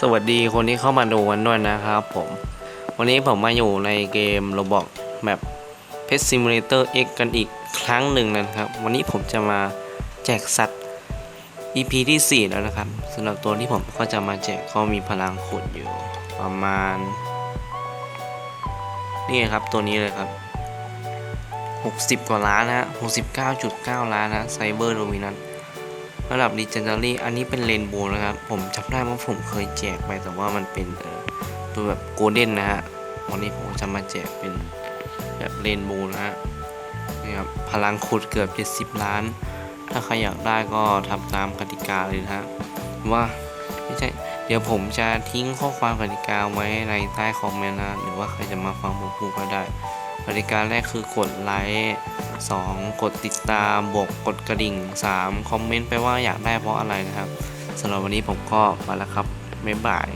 สวัสดีคนที่เข้ามาดูกันด้วยนะครับผม วันนี้ผมมาอยู่ในเกม Roblox แบบ Pet Simulator X กันอีกครั้งหนึ่งนะครับ วันนี้ผมจะมาแจกสัตว์ EP ที่ 4 แล้วนะครับสำหรับตัวที่ผมก็จะมาแจกก็มีพลังขุดอยู่ประมาณ นี่ครับตัวนี้เลยครับ 60 กว่าล้านนะฮะ69.9 ล้านนะไซเบอร์โดมินัน ระดับ Legendary อันนี้เป็นเรนโบว์นะครับ ผมจำได้ว่าผมเคยแจกไปแต่ว่ามันเป็นตัวแบบโกลเด้นนะฮะ วันนี้ผมจะมาแจกเป็นแบบเรนโบว์นะฮะนี่ครับพลังขุดเกือบ 70 ล้าน ถ้าใครอยากได้ก็ทำตามกติกาเลยนะฮะว่าไม่ใช่เดี๋ยวผมจะทิ้งข้อความกติกาไว้ในใต้คอมเมนต์นะหรือว่าใครจะมาฟังผมพูดก็ได้กติกาแรกคือกดไลค์ 2 กดติดตามบวกกดกระดิ่ง 3 คอมเมนต์ไปว่าอยากได้เพราะอะไรนะครับสำหรับวันนี้ผมก็ไปแล้วครับ บ๊ายบาย